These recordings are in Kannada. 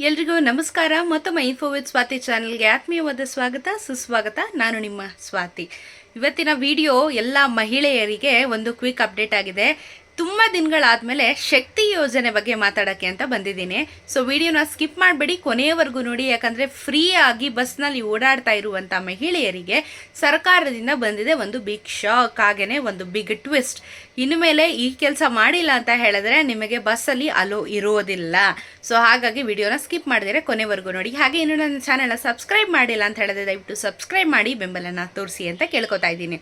ಎಲ್ರಿಗೂ ನಮಸ್ಕಾರ. ಮತ್ತೊಮ್ಮೆ ಇನ್ಫೋ ವಿತ್ ಸ್ವಾತಿ ಚಾನಲ್ಗೆ ಆತ್ಮೀಯವಾದ ಸ್ವಾಗತ. ಸುಸ್ವಾಗತ. ನಾನು ನಿಮ್ಮ ಸ್ವಾತಿ ಇವತ್ತಿನ ವಿಡಿಯೋ ಎಲ್ಲ ಮಹಿಳೆಯರಿಗೆ ಒಂದು ಕ್ವಿಕ್ ಅಪ್ಡೇಟ್ ಆಗಿದೆ. ತುಂಬ ದಿನಗಳಾದಮೇಲೆ ಶಕ್ತಿ ಯೋಜನೆ ಬಗ್ಗೆ ಮಾತಾಡೋಕ್ಕೆ ಅಂತ ಬಂದಿದ್ದೀನಿ. ಸೊ ವಿಡಿಯೋನ ಸ್ಕಿಪ್ ಮಾಡಬೇಡಿ, ಕೊನೆಯವರೆಗೂ ನೋಡಿ. ಯಾಕಂದರೆ ಫ್ರೀ ಆಗಿ ಬಸ್ನಲ್ಲಿ ಓಡಾಡ್ತಾ ಇರುವಂಥ ಮಹಿಳೆಯರಿಗೆ ಸರ್ಕಾರದಿಂದ ಬಂದಿದೆ ಒಂದು ಬಿಗ್ ಶಾಕ್ ಹಾಗೆಯೇ ಒಂದು ಬಿಗ್ ಟ್ವಿಸ್ಟ್ ಇನ್ನು ಮೇಲೆ ಈ ಕೆಲಸ ಮಾಡಿಲ್ಲ ಅಂತ ಹೇಳಿದ್ರೆ ನಿಮಗೆ ಬಸ್ಸಲ್ಲಿ ಅಲೋ ಇರೋದಿಲ್ಲ. ಸೊ ಹಾಗಾಗಿ ವಿಡಿಯೋನ ಸ್ಕಿಪ್ ಮಾಡಿದರೆ ಕೊನೆವರೆಗೂ ನೋಡಿ. ಹಾಗೆ ಇನ್ನು ನನ್ನ ಚಾನಲ್ನ ಸಬ್ಸ್ಕ್ರೈಬ್ ಮಾಡಿಲ್ಲ ಅಂತ ಹೇಳಿದ್ರೆ ದಯವಿಟ್ಟು ಸಬ್ಸ್ಕ್ರೈಬ್ ಮಾಡಿ, ಬೆಂಬಲನ ತೋರಿಸಿ ಅಂತ ಕೇಳ್ಕೊತಾ ಇದ್ದೀನಿ.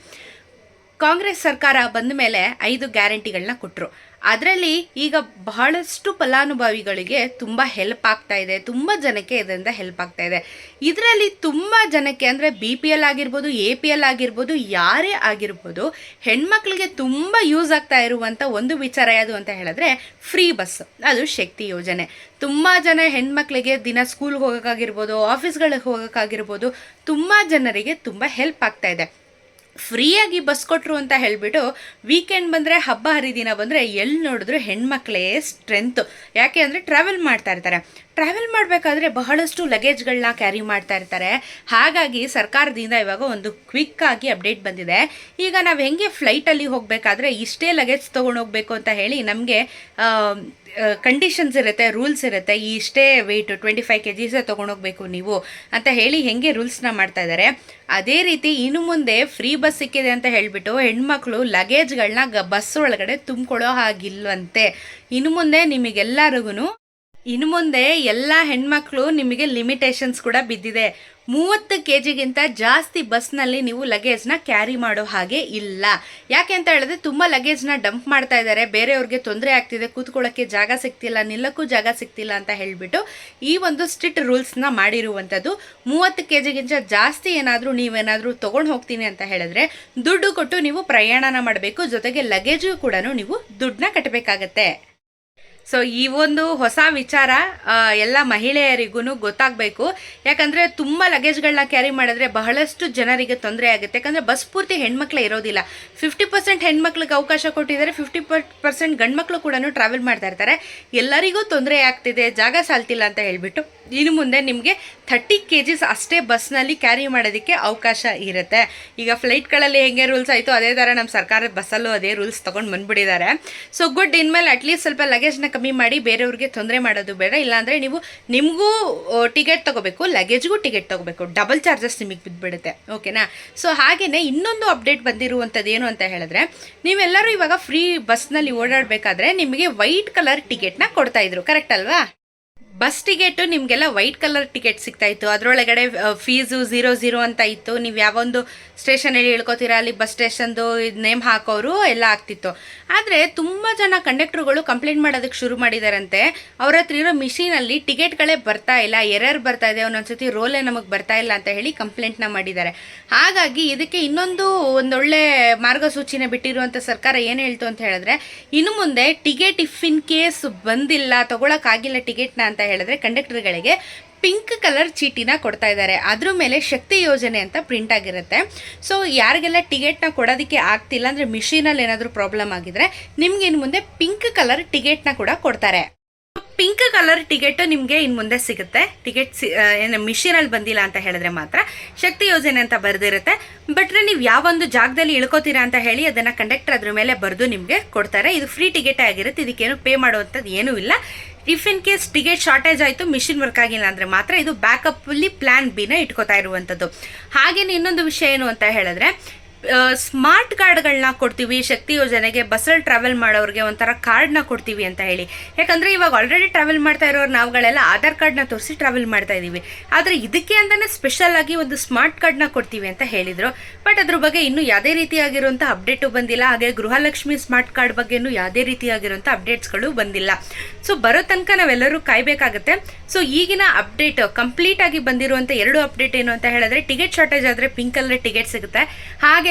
ಕಾಂಗ್ರೆಸ್ ಸರ್ಕಾರ ಬಂದ ಮೇಲೆ ಐದು ಗ್ಯಾರಂಟಿಗಳನ್ನ ಕೊಟ್ಟರು ಅದರಲ್ಲಿ ಈಗ ಬಹಳಷ್ಟು ಫಲಾನುಭವಿಗಳಿಗೆ ತುಂಬ ಹೆಲ್ಪ್ ಆಗ್ತಾ ಇದೆ, ತುಂಬ ಜನಕ್ಕೆ ಇದರಿಂದ ಹೆಲ್ಪ್ ಆಗ್ತಾ ಇದೆ. ಇದರಲ್ಲಿ ತುಂಬ ಜನಕ್ಕೆ ಅಂದರೆ ಬಿ ಪಿ ಎಲ್ ಆಗಿರ್ಬೋದು ಎ ಪಿ ಎಲ್ ಆಗಿರ್ಬೋದು, ಯಾರೇ ಆಗಿರ್ಬೋದು, ಹೆಣ್ಮಕ್ಳಿಗೆ ತುಂಬ ಯೂಸ್ ಆಗ್ತಾ ಇರುವಂಥ ಒಂದು ವಿಚಾರ ಯಾವುದು ಅಂತ ಹೇಳಿದ್ರೆ ಫ್ರೀ ಬಸ್ ಅದು ಶಕ್ತಿ ಯೋಜನೆ. ತುಂಬ ಜನ ಹೆಣ್ಮಕ್ಳಿಗೆ ದಿನ ಸ್ಕೂಲ್ಗೆ ಹೋಗೋಕ್ಕಾಗಿರ್ಬೋದು ಆಫೀಸ್ಗಳಿಗೆ ಹೋಗೋಕ್ಕಾಗಿರ್ಬೋದು ತುಂಬ ಜನರಿಗೆ ತುಂಬ ಹೆಲ್ಪ್ ಆಗ್ತಾ ಇದೆ. ಫ್ರೀಯಾಗಿ ಬಸ್ ಕೊಟ್ಟರು ಅಂತ ಹೇಳಿಬಿಟ್ಟು ವೀಕೆಂಡ್ ಬಂದರೆ, ಹಬ್ಬ ಹರಿದಿನ ಬಂದರೆ ಎಲ್ಲಿ ನೋಡಿದ್ರು ಹೆಣ್ಮಕ್ಳೇ ಸ್ಟ್ರೆಂತು ಯಾಕೆ ಅಂದರೆ ಟ್ರಾವೆಲ್ ಮಾಡ್ತಾ ಇರ್ತಾರೆ. ಟ್ರಾವೆಲ್ ಮಾಡಬೇಕಾದ್ರೆ ಬಹಳಷ್ಟು ಲಗೇಜ್ಗಳನ್ನ ಕ್ಯಾರಿ ಮಾಡ್ತಾ ಇರ್ತಾರೆ. ಹಾಗಾಗಿ ಸರ್ಕಾರದಿಂದ ಇವಾಗ ಒಂದು ಕ್ವಿಕ್ ಆಗಿ ಅಪ್ಡೇಟ್ ಬಂದಿದೆ. ಈಗ ನಾವು ಹೆಂಗೆ ಫ್ಲೈಟಲ್ಲಿ ಹೋಗಬೇಕಾದ್ರೆ ಇಷ್ಟೇ ಲಗೇಜ್ ಹೋಗಬೇಕು ಅಂತ ಹೇಳಿ ನಮಗೆ ಕಂಡೀಷನ್ಸ್ ಇರುತ್ತೆ ರೂಲ್ಸ್ ಇರುತ್ತೆ. ಈ ಇಷ್ಟೇ ವೆಯ್ಟ್ ಟ್ವೆಂಟಿ ಫೈವ್ ಕೆ ಜಿಸೇ ತೊಗೊಂಡೋಗ್ಬೇಕು ನೀವು ಅಂತ ಹೇಳಿ ಹೆಂಗೆ ರೂಲ್ಸ್ನ ಮಾಡ್ತಾ ಇದ್ದಾರೆ. ಅದೇ ರೀತಿ ಇನ್ನು ಮುಂದೆ ಫ್ರೀ ಬಸ್ ಸಿಕ್ಕಿದೆ ಅಂತ ಹೇಳಿಬಿಟ್ಟು ಹೆಣ್ಮಕ್ಳು ಲಗೇಜ್ಗಳನ್ನ ಬಸ್ ಒಳಗಡೆ ತುಂಬಿಕೊಳ್ಳೋ ಹಾಗಿಲ್ವಂತೆ. ಇನ್ನು ಮುಂದೆ ನಿಮಗೆಲ್ಲರಿಗೂ ಇನ್ನು ಮುಂದೆ ಎಲ್ಲ ಹೆಣ್ಮಕ್ಳು ನಿಮಗೆ ಲಿಮಿಟೇಷನ್ಸ್ ಕೂಡ ಬಿದ್ದಿದೆ. ಮೂವತ್ತು ಕೆ ಜಿಗಿಂತ ಜಾಸ್ತಿ ಬಸ್ನಲ್ಲಿ ನೀವು ಲಗೇಜ್ನ ಕ್ಯಾರಿ ಮಾಡೋ ಹಾಗೆ ಇಲ್ಲ. ಯಾಕೆ ಅಂತ ಹೇಳಿದ್ರೆ ತುಂಬ ಲಗೇಜ್ನ ಡಂಪ್ ಮಾಡ್ತಾ ಇದ್ದಾರೆ. ಬೇರೆಯವ್ರಿಗೆ ತೊಂದರೆ ಆಗ್ತಿದೆ. ಕೂತ್ಕೊಳ್ಳೋಕ್ಕೆ ಜಾಗ ಸಿಗ್ತಿಲ್ಲ, ನಿಲ್ಲಕ್ಕೂ ಜಾಗ ಸಿಗ್ತಿಲ್ಲ ಅಂತ ಹೇಳಿಬಿಟ್ಟು ಈ ಒಂದು ಸ್ಟ್ರಿಕ್ಟ್ ರೂಲ್ಸ್ನ ಮಾಡಿರುವಂಥದ್ದು. ಮೂವತ್ತು ಕೆ ಜಿಗಿಂತ ಜಾಸ್ತಿ ಏನಾದರೂ ನೀವೇನಾದರೂ ತೊಗೊಂಡು ಹೋಗ್ತೀನಿ ಅಂತ ಹೇಳಿದ್ರೆ ದುಡ್ಡು ಕೊಟ್ಟು ನೀವು ಪ್ರಯಾಣನ ಮಾಡಬೇಕು. ಜೊತೆಗೆ ಲಗೇಜು ಕೂಡ ನೀವು ದುಡ್ಡನ್ನ ಕಟ್ಟಬೇಕಾಗತ್ತೆ ಸೊ ಈ ಒಂದು ಹೊಸ ವಿಚಾರ ಎಲ್ಲ ಮಹಿಳೆಯರಿಗೂ ಗೊತ್ತಾಗಬೇಕು. ಯಾಕಂದರೆ ತುಂಬ ಲಗೇಜ್ಗಳನ್ನ ಕ್ಯಾರಿ ಮಾಡಿದ್ರೆ ಬಹಳಷ್ಟು ಜನರಿಗೆ ತೊಂದರೆ ಆಗುತ್ತೆ. ಯಾಕಂದರೆ ಬಸ್ ಪೂರ್ತಿ ಹೆಣ್ಮಕ್ಳು ಇರೋದಿಲ್ಲ. ಫಿಫ್ಟಿ ಪರ್ಸೆಂಟ್ ಹೆಣ್ಮಕ್ಳಿಗೆ ಅವಕಾಶ ಕೊಟ್ಟಿದ್ದಾರೆ. ಫಿಫ್ಟಿ ಪರ್ಸೆಂಟ್ ಗಂಡ್ಮಕ್ಳು ಕೂಡ ಟ್ರಾವೆಲ್ ಮಾಡ್ತಾ ಇರ್ತಾರೆ. ಎಲ್ಲರಿಗೂ ತೊಂದರೆ ಆಗ್ತಿದೆ. ಜಾಗ ಸಾಲ್ತಿಲ್ಲ ಅಂತ ಹೇಳ್ಬಿಟ್ಟು. ಇನ್ನು ಮುಂದೆ ನಿಮಗೆ ಥರ್ಟಿ ಕೆ ಜಿಸ್ ಅಷ್ಟೇ ಬಸ್ನಲ್ಲಿ ಕ್ಯಾರಿ ಮಾಡೋದಕ್ಕೆ ಅವಕಾಶ ಇರುತ್ತೆ. ಈಗ ಫ್ಲೈಟ್ಗಳಲ್ಲಿ ಹೆಂಗೆ ರೂಲ್ಸ್ ಆಯಿತು ಅದೇ ಥರ ನಮ್ಮ ಸರ್ಕಾರದ ಬಸ್ಸಲ್ಲೂ ಅದೇ ರೂಲ್ಸ್ ತೊಗೊಂಡು ಬಂದುಬಿಟ್ಟಿದ್ದಾರೆ. ಸೊ ಗುಡ್ ಇನ್ಮೇಲೆ ಅಟ್ಲೀಸ್ಟ್ ಸ್ವಲ್ಪ ಲಗೇಜ್ನ ಕಮ್ಮಿ ಮಾಡಿ ಬೇರೆಯವ್ರಿಗೆ ತೊಂದರೆ ಮಾಡೋದು ಬೇಡ. ಇಲ್ಲಾಂದರೆ ನೀವು ನಿಮಗೂ ಟಿಕೆಟ್ ತೊಗೋಬೇಕು ಲಗೇಜ್ಗೂ ಟಿಕೆಟ್ ತೊಗೋಬೇಕು. ಡಬಲ್ ಚಾರ್ಜಸ್ ನಿಮಗೆ ಬಿದ್ದುಬಿಡುತ್ತೆ ಓಕೆನಾ ಸೊ ಹಾಗೆಯೇ ಇನ್ನೊಂದು ಅಪ್ಡೇಟ್ ಬಂದಿರುವಂಥದ್ದು ಏನು ಅಂತ ಹೇಳಿದ್ರೆ, ನೀವೆಲ್ಲರೂ ಇವಾಗ ಫ್ರೀ ಬಸ್ನಲ್ಲಿ ಓಡಾಡಬೇಕಾದ್ರೆ ನಿಮಗೆ ವೈಟ್ ಕಲರ್ ಟಿಕೆಟ್ನ ಕೊಡ್ತಾ ಇದ್ರು. ಕರೆಕ್ಟ್ ಅಲ್ವಾ? ಬಸ್ ಟಿಕೆಟು ನಿಮಗೆಲ್ಲ ವೈಟ್ ಕಲರ್ ಟಿಕೆಟ್ ಸಿಗ್ತಾ ಇತ್ತು ಅದರೊಳಗಡೆ ಫೀಸು ಝೀರೋ ಝೀರೋ ಅಂತ ಇತ್ತು. ನೀವು ಯಾವೊಂದು ಸ್ಟೇಷನಲ್ಲಿ ಇಳ್ಕೊತೀರಾ, ಅಲ್ಲಿ ಬಸ್ ಸ್ಟೇಷನ್ದು ನೇಮ್ ಹಾಕೋರು ಎಲ್ಲ ಆಗ್ತಿತ್ತು. ಆದರೆ ತುಂಬ ಜನ ಕಂಡಕ್ಟ್ರುಗಳು ಕಂಪ್ಲೇಂಟ್ ಮಾಡೋದಕ್ಕೆ ಶುರು ಮಾಡಿದಾರಂತೆ. ಅವ್ರ ಹತ್ರ ಇರೋ ಮಿಷಿನಲ್ಲಿ ಟಿಕೆಟ್ಗಳೇ ಬರ್ತಾ ಇಲ್ಲ ಎರರ್ ಬರ್ತಾ ಇದೆ, ಒಂದೊಂದ್ಸತಿ ರೋಲೇ ನಮಗೆ ಬರ್ತಾ ಇಲ್ಲ ಅಂತ ಹೇಳಿ ಕಂಪ್ಲೇಂಟ್ನ ಮಾಡಿದ್ದಾರೆ. ಹಾಗಾಗಿ ಇದಕ್ಕೆ ಇನ್ನೊಂದು ಒಂದೊಳ್ಳೆ ಮಾರ್ಗಸೂಚಿನ ಬಿಟ್ಟಿರುವಂಥ ಸರ್ಕಾರ ಏನು ಹೇಳ್ತು ಅಂತ ಹೇಳಿದ್ರೆ, ಇನ್ನು ಮುಂದೆ ಟಿಕೆಟ್ ಇಫ್ ಇನ್ ಕೇಸ್ ಬಂದಿಲ್ಲ ತಗೊಳಕ್ಕಾಗಿಲ್ಲ ಟಿಕೆಟ್ನ ಅಂತ ಹೇಳಿದ್ರೆ ಕಂಡಕ್ಟರ್ಗಳಿಗೆ ಪಿಂಕ್ ಕಲರ್ ಚೀಟಿನ ಕೊಡ್ತಾ ಇದ್ದಾರೆ. ಅದ್ರ ಮೇಲೆ ಶಕ್ತಿ ಯೋಜನೆ ಅಂತ ಪ್ರಿಂಟ್ ಆಗಿರುತ್ತೆ. ಸೊ ಯಾರಿಗೆಲ್ಲ ಟಿಕೆಟ್ನ ಕೊಡೋದಕ್ಕೆ ಆಗ್ತಿಲ್ಲ ಅಂದರೆ ಮಿಷಿನಲ್ಲಿ ಏನಾದರೂ ಪ್ರಾಬ್ಲಮ್ ಆಗಿದ್ರೆ ನಿಮ್ಗೆ ಇನ್ನು ಮುಂದೆ ಪಿಂಕ್ ಕಲರ್ ಟಿಕೆಟ್ನ ಕೂಡ ಕೊಡ್ತಾರೆ. ಪಿಂಕ್ ಕಲರ್ ಟಿಕೆಟ್ ನಿಮಗೆ ಇನ್ನು ಮುಂದೆ ಸಿಗುತ್ತೆ. ಟಿಕೆಟ್ ಸಿ ಏನು ಮಿಷಿನಲ್ಲಿ ಬಂದಿಲ್ಲ ಅಂತ ಹೇಳಿದ್ರೆ ಮಾತ್ರ ಶಕ್ತಿ ಯೋಜನೆ ಅಂತ ಬರೆದಿರುತ್ತೆ. ಬಟ್ರೆ ನೀವು ಯಾವೊಂದು ಜಾಗದಲ್ಲಿ ಇಳ್ಕೋತೀರಾ ಅಂತ ಹೇಳಿ ಅದನ್ನು ಕಂಡಕ್ಟರ್ ಅದ್ರ ಮೇಲೆ ಬರೆದು ನಿಮಗೆ ಕೊಡ್ತಾರೆ. ಇದು ಫ್ರೀ ಟಿಕೆಟ್ ಆಗಿರುತ್ತೆ. ಇದಕ್ಕೇನು ಪೇ ಮಾಡುವಂಥದ್ದು ಏನೂ ಇಲ್ಲ. If in case ticket shortage ಆಯಿತು ಮಿಷಿನ್ ವರ್ಕ್ ಆಗಿಲ್ಲ ಅಂದರೆ ಮಾತ್ರ ಇದು ಬ್ಯಾಕಪ್ಪಲ್ಲಿ ಪ್ಲ್ಯಾನ್ ಬಿನ ಇಟ್ಕೋತಾ ಇರುವಂಥದ್ದು ಹಾಗೆಯೇ ಇನ್ನೊಂದು ವಿಷಯ ಏನು ಅಂತ ಹೇಳಿದ್ರೆ ಸ್ಮಾರ್ಟ್ ಕಾರ್ಡ್ಗಳನ್ನ ಕೊಡ್ತೀವಿ, ಶಕ್ತಿ ಯೋಜನೆಗೆ ಬಸ್ಸಲ್ಲಿ ಟ್ರಾವೆಲ್ ಮಾಡೋರಿಗೆ ಒಂಥರ ಕಾರ್ಡ್ನ ಕೊಡ್ತೀವಿ ಅಂತ ಹೇಳಿ. ಯಾಕಂದರೆ ಇವಾಗ ಆಲ್ರೆಡಿ ಟ್ರಾವೆಲ್ ಮಾಡ್ತಾ ಇರೋರು ನಾವುಗಳೆಲ್ಲ ಆಧಾರ್ ಕಾರ್ಡ್ನ ತೋರಿಸಿ ಟ್ರಾವೆಲ್ ಮಾಡ್ತಾ ಇದ್ದೀವಿ ಆದರೆ ಇದಕ್ಕೆ ಅಂತಲೇ ಸ್ಪೆಷಲ್ ಆಗಿ ಒಂದು ಸ್ಮಾರ್ಟ್ ಕಾರ್ಡ್ನ ಕೊಡ್ತೀವಿ ಅಂತ ಹೇಳಿದರು. ಬಟ್ ಅದ್ರ ಬಗ್ಗೆ ಇನ್ನೂ ಯಾವುದೇ ರೀತಿಯಾಗಿರುವಂಥ ಅಪ್ಡೇಟು ಬಂದಿಲ್ಲ. ಹಾಗೆ ಗೃಹಲಕ್ಷ್ಮಿ ಸ್ಮಾರ್ಟ್ ಕಾರ್ಡ್ ಬಗ್ಗೆನೂ ಯಾವುದೇ ರೀತಿಯಾಗಿರುವಂಥ ಅಪ್ಡೇಟ್ಸ್ಗಳು ಬಂದಿಲ್ಲ. ಸೊ ಬರೋ ತನಕ ನಾವೆಲ್ಲರೂ ಕಾಯಬೇಕಾಗುತ್ತೆ. ಸೊ ಈಗಿನ ಅಪ್ಡೇಟ್ ಕಂಪ್ಲೀಟ್ ಆಗಿ ಬಂದಿರುವಂಥ ಎರಡು ಅಪ್ಡೇಟ್ ಏನು ಅಂತ ಹೇಳಿದ್ರೆ ಟಿಕೆಟ್ ಶಾರ್ಟೇಜ್ ಆದರೆ ಪಿಂಕ್ ಕಲರ್ ಟಿಕೆಟ್ ಸಿಗುತ್ತೆ.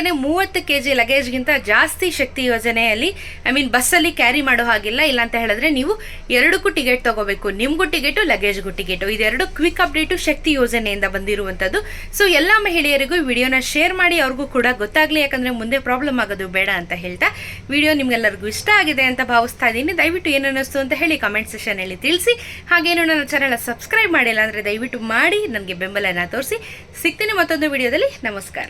ಹಾಗೆಯೇ ಮೂವತ್ತು ಕೆ ಜಿ ಲಗೇಜ್ಗಿಂತ ಜಾಸ್ತಿ ಶಕ್ತಿ ಯೋಜನೆಯಲ್ಲಿ ಐ ಮೀನ್ ಬಸ್ಸಲ್ಲಿ ಕ್ಯಾರಿ ಮಾಡೋ ಹಾಗಿಲ್ಲ. ಇಲ್ಲ ಅಂತ ಹೇಳಿದ್ರೆ ನೀವು ಎರಡಕ್ಕೂ ಟಿಕೆಟ್ ತಗೋಬೇಕು. ನಿಮ್ಗೂ ಟಿಕೆಟು ಲಗೇಜ್ಗೂ ಟಿಕೆಟು ಇದೆರಡು ಕ್ವಿಕ್ ಅಪ್ಡೇಟು ಶಕ್ತಿ ಯೋಜನೆಯಿಂದ ಬಂದಿರುವಂಥದ್ದು. ಸೊ ಎಲ್ಲ ಮಹಿಳೆಯರಿಗೂ ಈ ವಿಡಿಯೋನ ಶೇರ್ ಮಾಡಿ, ಅವ್ರಿಗೂ ಕೂಡ ಗೊತ್ತಾಗ್ಲಿ. ಯಾಕಂದ್ರೆ ಮುಂದೆ ಪ್ರಾಬ್ಲಮ್ ಆಗೋದು ಬೇಡ ಅಂತ ಹೇಳ್ತಾ ವಿಡಿಯೋ ನಿಮ್ಗೆಲ್ಲರಿಗೂ ಇಷ್ಟ ಆಗಿದೆ ಅಂತ ಭಾವಿಸ್ತಾ ಇದ್ದೀನಿ. ದಯವಿಟ್ಟು ಏನು ಅಂತ ಹೇಳಿ ಕಮೆಂಟ್ ಸೆಷನ್ ಅಲ್ಲಿ ತಿಳಿಸಿ. ಹಾಗೇನು ನನ್ನ ಚಾನಲ್ ಸಬ್ಸ್ಕ್ರೈಬ್ ಮಾಡಿಲ್ಲ ಅಂದ್ರೆ ದಯವಿಟ್ಟು ಮಾಡಿ. ನನಗೆ ಬೆಂಬಲನ ತೋರಿಸಿ. ಸಿಗ್ತೀನಿ ಮತ್ತೊಂದು ವಿಡಿಯೋದಲ್ಲಿ. ನಮಸ್ಕಾರ.